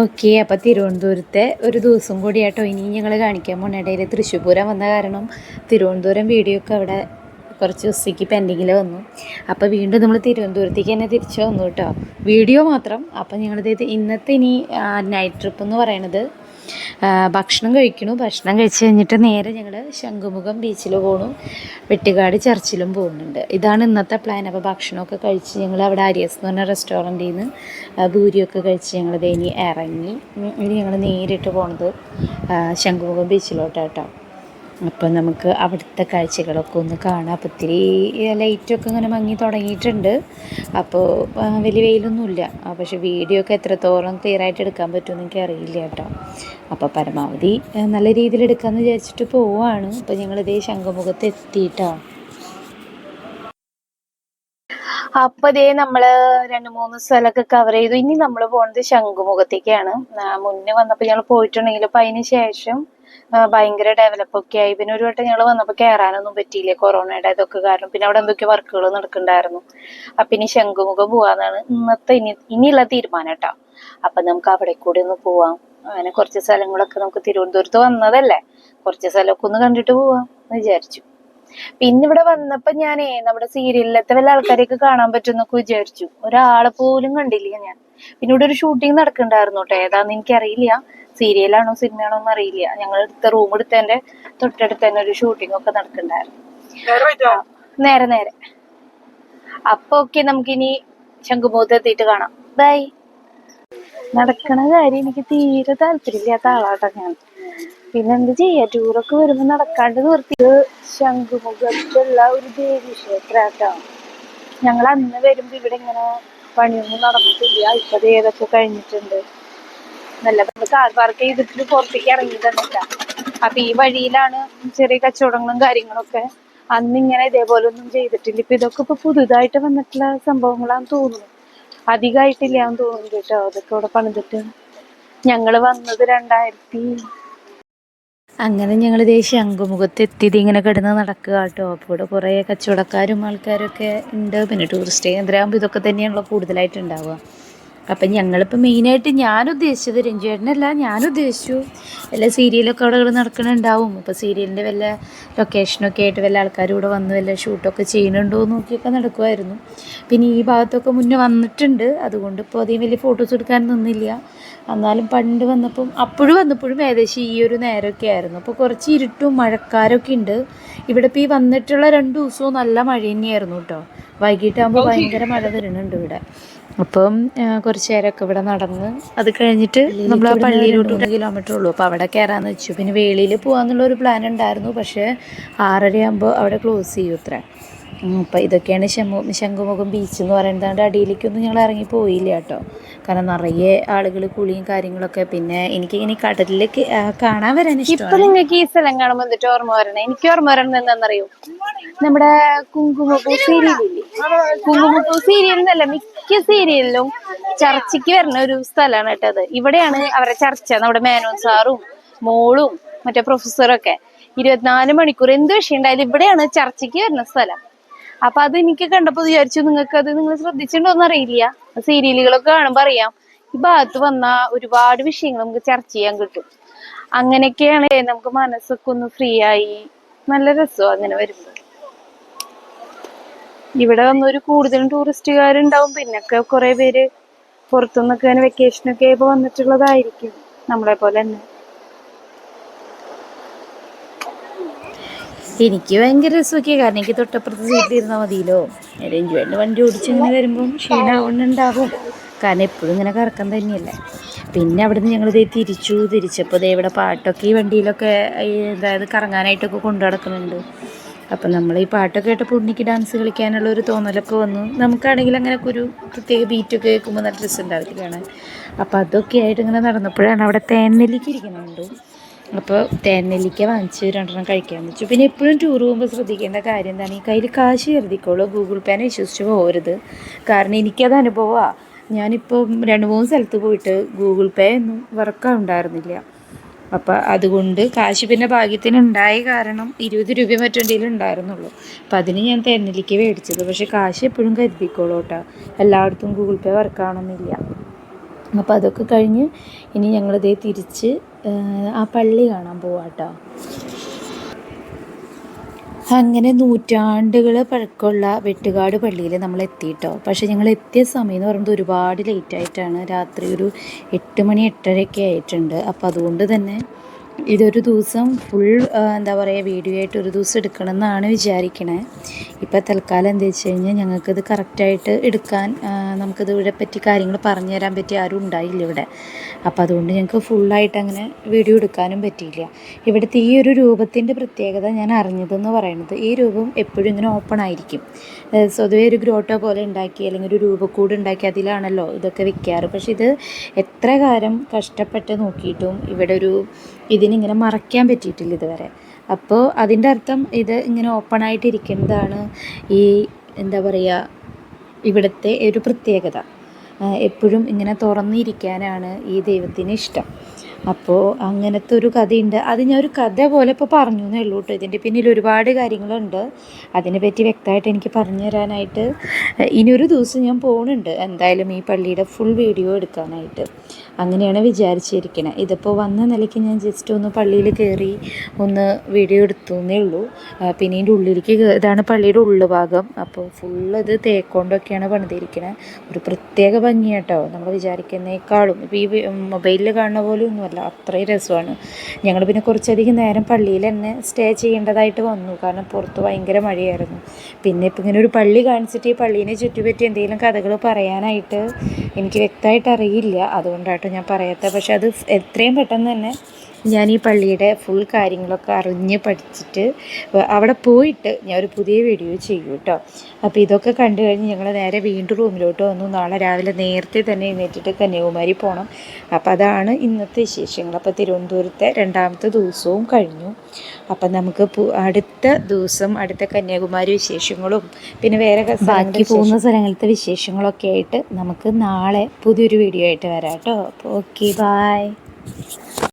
Okay അപ്പോൾ തിരുവനന്തപുരത്തെ ഒരു ദിവസം കൂടി കൂടിയാട്ടോ ഇനി ഞങ്ങൾ കാണിക്കാൻ പോകുന്ന ഇടയിൽ തൃശ്ശൂർ പൂരം വന്ന കാരണം തിരുവനന്തപുരം വീഡിയോ ഒക്കെ അവിടെ കുറച്ച് ദിവസത്തേക്ക് പെൻഡിങ്ങിൽ വന്നു. അപ്പോൾ വീണ്ടും നമ്മൾ തിരുവനന്തപുരത്തേക്ക് തന്നെ തിരിച്ചു വന്നു കേട്ടോ. വീഡിയോ മാത്രം. അപ്പോൾ ഞങ്ങളിത് ഇന്നത്തെ ഇനി നൈറ്റ് ട്രിപ്പ് എന്ന് പറയണത് ഭക്ഷണം കഴിക്കണു. ഭക്ഷണം കഴിച്ച് കഴിഞ്ഞിട്ട് നേരെ ഞങ്ങൾ ശംഖുമുഖം ബീച്ചിൽ പോണു. വെട്ടുകാട് ചർച്ചിലും പോകുന്നുണ്ട്. ഇതാണ് ഇന്നത്തെ പ്ലാൻ അപ്പോൾ ഭക്ഷണമൊക്കെ കഴിച്ച് ഞങ്ങൾ അവിടെ അരിയസ് എന്ന് പറഞ്ഞ റെസ്റ്റോറന്റിൽ നിന്ന് ഭൂരിയൊക്കെ കഴിച്ച് ഞങ്ങൾ ഇനി ഇറങ്ങി. ഇനി ഞങ്ങൾ നേരിട്ട് പോണത് ശംഖുമുഖം ബീച്ചിലോട്ടാട്ടോ അപ്പോൾ നമുക്ക് അവിടുത്തെ കാഴ്ചകളൊക്കെ ഒന്ന് കാണാം. അപ്പോൾ ഇത്തിരി ലൈറ്റൊക്കെ ഇങ്ങനെ മങ്ങി തുടങ്ങിയിട്ടുണ്ട്. അപ്പോൾ വലിയ വെയിലൊന്നുമില്ല. പക്ഷെ വീഡിയോ ഒക്കെ എത്രത്തോളം ക്ലിയർ ആയിട്ട് എടുക്കാൻ പറ്റുമെന്ന് എനിക്ക് അറിയില്ല കേട്ടോ. അപ്പോൾ പരമാവധി നല്ല രീതിയിൽ എടുക്കാമെന്ന് വിചാരിച്ചിട്ട് പോവാണ്. അപ്പോൾ ഞങ്ങളിതേ ശംഖുമുഖത്ത് എത്തിയിട്ടോ. അപ്പൊ ദേ നമ്മൾ രണ്ട് മൂന്ന് സ്ഥലമൊക്കെ കവർ ചെയ്തു. ഇനി നമ്മൾ പോകുന്നത് ശംഖുമുഖത്തേക്കാണ്. മുന്നേ വന്നപ്പോൾ ഞങ്ങൾ പോയിട്ടുണ്ടെങ്കിൽ അപ്പൊ അതിന് ശേഷം ഭയങ്കര ഡെവലപ്പ് ഒക്കെ ആയി. പിന്നെ ഒരു വട്ടം ഞങ്ങൾ വന്നപ്പോൾ കയറാനൊന്നും പറ്റിയില്ല കൊറോണയുടെ ഇതൊക്കെ കാരണം. പിന്നെ അവിടെ എന്തൊക്കെ വർക്കുകൾ നടക്കുന്നുണ്ടായിരുന്നു. അപ്പൊ ഇനി ശംഖുമുഖം പോവാന്നാണ് ഇന്നത്തെ ഇനി ഇനിയുള്ള തീരുമാനം കേട്ടോ. അപ്പൊ നമുക്ക് അവിടെ കൂടി ഒന്ന് പോവാം. അങ്ങനെ കുറച്ച് സ്ഥലങ്ങളൊക്കെ നമുക്ക് തിരുവനന്തപുരത്ത് വന്നതല്ലേ? കുറച്ച് സ്ഥലമൊക്കെ ഒന്ന് കണ്ടിട്ട് പോവാം എന്ന് വിചാരിച്ചു. പിന്നെ ഇവിടെ വന്നപ്പോ ഞാനേ നമ്മുടെ സീരിയലിലത്തെ വല്ല ആൾക്കാരെയൊക്കെ കാണാൻ പറ്റുമെന്നൊക്കെ വിചാരിച്ചു. ഒരാളെ പോലും കണ്ടില്ല ഞാൻ. പിന്നെ ഇവിടെ ഒരു ഷൂട്ടിംഗ് നടക്കണ്ടായിരുന്നു കേട്ടോ ഏതാന്ന് എനിക്കറിയില്ല. സീരിയലാണോ സിനിമയാണോ എന്ന് അറിയില്ല. ഞങ്ങൾ എടുത്ത റൂം എടുത്തതിന്റെ തൊട്ടടുത്ത് തന്നെ ഒരു ഷൂട്ടിംഗ് ഒക്കെ നടക്കണ്ടായിരുന്നു. ആ, നേരെ നേരെ. അപ്പൊ ഓക്കെ നമുക്കിനി ശംഖുമുഖത്ത് എത്തിയിട്ട് കാണാം. ബൈ നടക്കണ കാര്യം എനിക്ക് തീരെ താല്പര്യമില്ലാത്ത ആളാട്ടോ ഞാൻ. പിന്നെ എന്ത് ചെയ്യാ ടൂറൊക്കെ വരുമ്പോ നടക്കാണ്ട് നിർത്തി. ശംഖുമുഖത്തുള്ള ഒരു ദേവി ക്ഷേത്രാട്ടോ ഞങ്ങൾ അന്ന് വരുമ്പോ ഇവിടെ ഇങ്ങനെ പണിയൊന്നും നടന്നിട്ടില്ല. ഇപ്പൊ ഏതൊക്കെ കഴിഞ്ഞിട്ടുണ്ട്. നല്ല കാർ പാർക്ക് ചെയ്തിട്ട് പുറത്തേക്ക് ഇറങ്ങി തന്നിട്ട അപ്പൊ ഈ വഴിയിലാണ് ചെറിയ കച്ചവടങ്ങളും കാര്യങ്ങളൊക്കെ അന്ന് ഇങ്ങനെ ഇതേപോലെ ഒന്നും ചെയ്തിട്ടില്ല. ഇപ്പൊ ഇതൊക്കെ ഇപ്പൊ പുതുതായിട്ട് വന്നിട്ടുള്ള സംഭവങ്ങളാന്ന് തോന്നുന്നു. അധികമായിട്ടില്ല തോന്നുന്നു കേട്ടോ. അതൊക്കെ ഇവിടെ പണിതിട്ട്. ഞങ്ങൾ വന്നത് രണ്ടായിരത്തി അങ്ങനെ ഞങ്ങൾ ഇതേ ശംഖുമുഖത്ത് എത്തിയത് ഇങ്ങനെ കിടന്ന് നടക്കുക കേട്ടോ. അപ്പോൾ ഇവിടെ കുറേ കച്ചവടക്കാരും ആൾക്കാരൊക്കെ ഉണ്ട്. പിന്നെ ടൂറിസ്റ്റ് കേന്ദ്രമാകുമ്പോൾ ഇതൊക്കെ തന്നെയാണല്ലോ കൂടുതലായിട്ട് ഉണ്ടാവുക അപ്പം ഞങ്ങളിപ്പോൾ മെയിനായിട്ട് ഞാൻ ഉദ്ദേശിച്ചത് രഞ്ജുവേട്ടനല്ല ഞാൻ ഉദ്ദേശിച്ചു വല്ല സീരിയലൊക്കെ അവിടെ ഇവിടെ നടക്കണുണ്ടാവും. അപ്പോൾ സീരിയലിന്റെ വല്ല ലൊക്കേഷനൊക്കെ ആയിട്ട് വല്ല ആൾക്കാരും ഇവിടെ വന്ന് വല്ല ഷൂട്ടൊക്കെ ചെയ്യുന്നുണ്ടോ എന്ന് നോക്കിയൊക്കെ നടക്കുമായിരുന്നു പിന്നെ ഈ ഭാഗത്തൊക്കെ മുന്നേ വന്നിട്ടുണ്ട്. അതുകൊണ്ട് ഇപ്പോൾ അധികം വലിയ ഫോട്ടോസ് എടുക്കാൻ നിന്നില്ല. എന്നാലും പണ്ട് വന്നപ്പം അപ്പോഴും വന്നപ്പോഴും ഏകദേശം ഈ ഒരു നേരമൊക്കെ ആയിരുന്നു. അപ്പോൾ കുറച്ച് ഇരുട്ടും മഴക്കാരൊക്കെ ഉണ്ട്. ഇവിടെ ഇപ്പോൾ ഈ വന്നിട്ടുള്ള രണ്ട് ദിവസവും നല്ല മഴ തന്നെയായിരുന്നു കേട്ടോ. വൈകിട്ടാകുമ്പോൾ ഭയങ്കര മഴ വരുന്നുണ്ട് ഇവിടെ. അപ്പം കുറച്ച് നേരമൊക്കെ ഇവിടെ നടന്ന് അത് കഴിഞ്ഞിട്ട് നമ്മൾ ആ പള്ളിയിലോട്ട് ഒരു കിലോമീറ്റർ ഉള്ളൂ. അപ്പോൾ അവിടെ കയറാന്ന് വെച്ചു. പിന്നെ വേളിയിൽ പോകാമെന്നുള്ള ഒരു പ്ലാൻ ഉണ്ടായിരുന്നു. പക്ഷേ ആറരയാകുമ്പോൾ അവിടെ ക്ലോസ് ചെയ്യും അത്ര അപ്പം ഇതൊക്കെയാണ് ശംഖു ശംഖുമുഖം ബീച്ച് എന്ന് പറയുന്നത് അതിന്റെ അടിയിലേക്കൊന്നും ഞങ്ങൾ ഇറങ്ങി പോയില്ല കേട്ടോ. കാരണം നിറയെ ആളുകൾ കുളിയും കാര്യങ്ങളൊക്കെ. പിന്നെ എനിക്ക് ഇങ്ങനെ കടലിലേക്ക് കാണാൻ വരാൻ ഇപ്പൊ നിങ്ങൾക്ക് ഈ സ്ഥലം കാണുമ്പോൾ എന്നിട്ട് ഓർമ്മ വരണേ. എനിക്ക് ഓർമ്മ വരണം എന്താണെന്നറിയോ? നമ്മുടെ കുങ്കുമപ്പൂ സീരിയലില്ലേ കുങ്കുമപ്പൂ സീരിയൽ എന്നല്ല മിക്ക സീരിയലിലും ചർച്ചയ്ക്ക് വരുന്ന ഒരു സ്ഥലമാണ് കേട്ടത് ഇവിടെയാണ് അവരെ ചർച്ച. നമ്മുടെ മേനോൻ സാറും മോളും മറ്റേ പ്രൊഫസറും ഒക്കെ ഇരുപത്തിനാല് മണിക്കൂർ എന്ത് വിഷയം ഉണ്ടായാലും ഇവിടെയാണ് ചർച്ചയ്ക്ക് വരുന്ന സ്ഥലം. അപ്പൊ അത് എനിക്ക് കണ്ടപ്പോ വിചാരിച്ചു നിങ്ങൾക്ക് അത് നിങ്ങൾ ശ്രദ്ധിച്ചിട്ടുണ്ടോന്ന് അറിയില്ല. സീരിയലുകളൊക്കെ കാണുമ്പോ അറിയാം. ഈ ഭാഗത്ത് വന്ന ഒരുപാട് വിഷയങ്ങൾ നമുക്ക് ചർച്ച ചെയ്യാൻ കിട്ടും. അങ്ങനെയൊക്കെയാണ് നമുക്ക് മനസ്സൊക്കെ ഒന്ന് ഫ്രീ ആയി. നല്ല രസം അങ്ങനെ വരുമ്പോൾ ഇവിടെ വന്നൊരു കൂടുതലും ടൂറിസ്റ്റുകാരുണ്ടാവും. പിന്നൊക്കെ കുറെ പേര് പുറത്തുനിന്നൊക്കെ അങ്ങനെ വെക്കേഷനൊക്കെ ഇപ്പൊ വന്നിട്ടുള്ളതായിരിക്കും നമ്മളെ പോലെ തന്നെ. എനിക്ക് ഭയങ്കര രസമൊക്കെ കാരണം എനിക്ക് തൊട്ടപ്പുറത്ത് സീറ്റിൽ ഇരുന്നാൽ മതിയല്ലോ. രഞ്ജുവേട്ടന്റെ വണ്ടി ഓടിച്ച് ഇങ്ങനെ വരുമ്പം ക്ഷീണമാവുന്നുണ്ടാവും കാരണം എപ്പോഴും ഇങ്ങനെ കറക്കം തന്നെയല്ലേ. പിന്നെ അവിടുന്ന് ഞങ്ങൾ ഇതേ തിരിച്ചു. തിരിച്ചപ്പോൾ ദേ ഇവിടെ പാട്ടൊക്കെ ഈ വണ്ടിയിലൊക്കെ അതായത് കറങ്ങാനായിട്ടൊക്കെ കൊണ്ടു നടക്കുന്നുണ്ട്. അപ്പം നമ്മൾ ഈ പാട്ടൊക്കെ കേട്ടപ്പോൾ ഉണ്ണിക്ക് ഡാൻസ് കളിക്കാനുള്ള ഒരു തോന്നലൊക്കെ വന്നു. നമുക്കാണെങ്കിൽ അങ്ങനെ ഒരു പ്രത്യേക ബീറ്റൊക്കെ കേൾക്കുമ്പോൾ നല്ല ഡ്രസ്സ് കാണാൻ അപ്പം അതൊക്കെ ആയിട്ട് ഇങ്ങനെ നടന്നപ്പോഴാണ് അവിടെ തേനെല്ലിക്ക് ഇരിക്കുന്നുണ്ട്. അപ്പോൾ തേനെല്ലിക്ക വാങ്ങിച്ച് രണ്ടെണ്ണം കഴിക്കാൻ വെച്ചു. പിന്നെ എപ്പോഴും ടൂർ പോകുമ്പോൾ ശ്രദ്ധിക്കേണ്ട കാര്യം എന്താണ്? ഈ കയ്യിൽ കാശ് കരുതിക്കോളൂ. ഗൂഗിൾ പേനെ വിശ്വസിച്ച് പോകരുത് കാരണം എനിക്കത് അനുഭവമാണ് ഞാനിപ്പോൾ രണ്ട് മൂന്ന് സ്ഥലത്ത് പോയിട്ട് ഗൂഗിൾ പേ ഒന്നും വർക്കാവുണ്ടായിരുന്നില്ല അപ്പം അതുകൊണ്ട് കാശ് പിന്നെ ഭാഗ്യത്തിന് ഉണ്ടായ കാരണം ഇരുപത് രൂപ മറ്റെന്തെങ്കിലും ഉണ്ടായിരുന്നുള്ളൂ. അപ്പം അതിന് ഞാൻ തെന്നിലേക്ക് മേടിച്ചത്. പക്ഷേ കാശ് എപ്പോഴും കരുതിക്കോളൂ കേട്ടോ. എല്ലായിടത്തും ഗൂഗിൾ പേ വർക്കാണെന്നില്ല അപ്പോൾ അതൊക്കെ കഴിഞ്ഞ് ഇനി ഞങ്ങളിതേ തിരിച്ച് ആ പള്ളി കാണാൻ പോവാം കേട്ടോ. അങ്ങനെ നൂറ്റാണ്ടുകൾ പഴക്കമുള്ള വെട്ടുകാട് പള്ളിയിൽ നമ്മൾ എത്തിയിട്ടോ പക്ഷേ ഞങ്ങൾ എത്തിയ സമയം എന്ന് പറയുന്നത് ഒരുപാട് ലേറ്റ് ആയിട്ടാണ്. രാത്രി ഒരു എട്ട് മണി എട്ടരയൊക്കെ ആയിട്ടുണ്ട്. അപ്പോൾ അതുകൊണ്ട് തന്നെ ഇതൊരു ദിവസം ഫുൾ എന്താ പറയുക വീഡിയോ ആയിട്ട് ഒരു ദിവസം എടുക്കണം എന്നാണ് വിചാരിക്കണേ. ഇപ്പോൾ തൽക്കാലം എന്താ വെച്ച് കഴിഞ്ഞാൽ ഞങ്ങൾക്കിത് കറക്റ്റായിട്ട് എടുക്കാൻ നമുക്കിത് ഇവിടെ പറ്റി കാര്യങ്ങൾ പറഞ്ഞു തരാൻ പറ്റി ആരും ഉണ്ടായില്ല ഇവിടെ. അപ്പോൾ അതുകൊണ്ട് ഞങ്ങൾക്ക് ഫുള്ളായിട്ട് അങ്ങനെ വീഡിയോ എടുക്കാനും പറ്റിയില്ല. ഇവിടുത്തെ ഈ ഒരു രൂപത്തിന്റെ പ്രത്യേകത ഞാൻ അറിഞ്ഞതെന്ന് പറയുന്നത് ഈ രൂപം എപ്പോഴും ഇങ്ങനെ ഓപ്പൺ ആയിരിക്കും. സ്വതവേ ഒരു ഗ്രോട്ടോ പോലെ ഉണ്ടാക്കി അല്ലെങ്കിൽ ഒരു രൂപക്കൂട് ഉണ്ടാക്കി അതിലാണല്ലോ ഇതൊക്കെ വിൽക്കാറ് പക്ഷേ ഇത് എത്ര കാലം കഷ്ടപ്പെട്ട് നോക്കിയിട്ടും ഇവിടെ ഒരു ഇതിനിങ്ങനെ മറയ്ക്കാൻ പറ്റിയിട്ടില്ല ഇതുവരെ. അപ്പോൾ അതിന്റെ അർത്ഥം ഇത് ഇങ്ങനെ ഓപ്പൺ ആയിട്ടിരിക്കുന്നതാണ് ഈ എന്താ പറയുക ഇവിടുത്തെ ഒരു പ്രത്യേകത. എപ്പോഴും ഇങ്ങനെ തുറന്നിരിക്കാനാണ് ഈ ദൈവത്തിന് ഇഷ്ടം. അപ്പോൾ അങ്ങനത്തെ ഒരു കഥയുണ്ട്. അത് ഞാൻ ഒരു കഥ പോലെ ഇപ്പോൾ പറഞ്ഞു എന്നേ ഉള്ളൂ കേട്ടോ. ഇതിന്റെ പിന്നിൽ ഒരുപാട് കാര്യങ്ങളുണ്ട്. അതിനെപ്പറ്റി വ്യക്തമായിട്ട് എനിക്ക് പറഞ്ഞു തരാനായിട്ട് ഇനിയൊരു ദിവസം ഞാൻ പോകുന്നുണ്ട് എന്തായാലും ഈ പള്ളിയുടെ ഫുൾ വീഡിയോ എടുക്കാനായിട്ട്. അങ്ങനെയാണ് വിചാരിച്ചിരിക്കുന്നത് ഇതിപ്പോൾ വന്ന നിലയ്ക്ക് ഞാൻ ജസ്റ്റ് ഒന്ന് പള്ളിയിൽ കയറി ഒന്ന് വീഡിയോ എടുത്തു എന്നേ ഉള്ളൂ. പിന്നെ ഇതിന്റെ ഉള്ളിലേക്ക് ഇതാണ് പള്ളിയുടെ ഉള്ളു ഭാഗം അപ്പോൾ ഫുള്ള് ഇത് തേക്കൊണ്ടൊക്കെയാണ് പണിതിരിക്കുന്നത് ഒരു പ്രത്യേക ഭംഗിയാട്ടോ. നമ്മൾ വിചാരിക്കുന്നേക്കാളും. ഇപ്പോൾ ഈ മൊബൈലിൽ കാണുന്ന പോലെ ഒന്നുമല്ല. അത്രയും രസമാണ്. ഞങ്ങൾ പിന്നെ കുറച്ചധികം നേരം പള്ളിയിൽ തന്നെ സ്റ്റേ ചെയ്യേണ്ടതായിട്ട് വന്നു. കാരണം പുറത്ത് ഭയങ്കര മഴയായിരുന്നു. പിന്നെ ഇപ്പം ഇങ്ങനെ ഒരു പള്ളി കാണിച്ചിട്ട് ഈ പള്ളീനെ ചുറ്റിപ്പറ്റി എന്തെങ്കിലും കഥകൾ പറയാനായിട്ട് എനിക്ക് വ്യക്തമായിട്ട് അറിയില്ല. അതുകൊണ്ടാട്ടോ ഞാൻ പറയാത്തത് പക്ഷെ അത് എത്രയും പെട്ടെന്ന് തന്നെ ഞാൻ ഈ പള്ളിയുടെ ഫുൾ കാര്യങ്ങളൊക്കെ അറിഞ്ഞ് പഠിച്ചിട്ട് അവിടെ പോയിട്ട് ഞാൻ ഒരു പുതിയ വീഡിയോ ചെയ്യും കേട്ടോ അപ്പോൾ ഇതൊക്കെ കണ്ടു കഴിഞ്ഞ് ഞങ്ങൾ നേരെ വീണ്ടും റൂമിലോട്ട് വന്നു. നാളെ രാവിലെ നേരത്തെ തന്നെ എഴുന്നേറ്റിട്ട് കന്യാകുമാരി പോകണം അപ്പോൾ അതാണ് ഇന്നത്തെ വിശേഷങ്ങൾ. അപ്പോൾ തിരുവനന്തപുരത്തെ രണ്ടാമത്തെ ദിവസവും കഴിഞ്ഞു. അപ്പം നമുക്ക് അടുത്ത ദിവസം അടുത്ത കന്യാകുമാരി വിശേഷങ്ങളും പിന്നെ വേറെ ബാക്കി പോകുന്ന സ്ഥലങ്ങളിലത്തെ വിശേഷങ്ങളൊക്കെ ആയിട്ട് നമുക്ക് നാളെ പുതിയൊരു വീഡിയോ ആയിട്ട് വരാം കേട്ടോ അപ്പോൾ ഓക്കെ ബായ്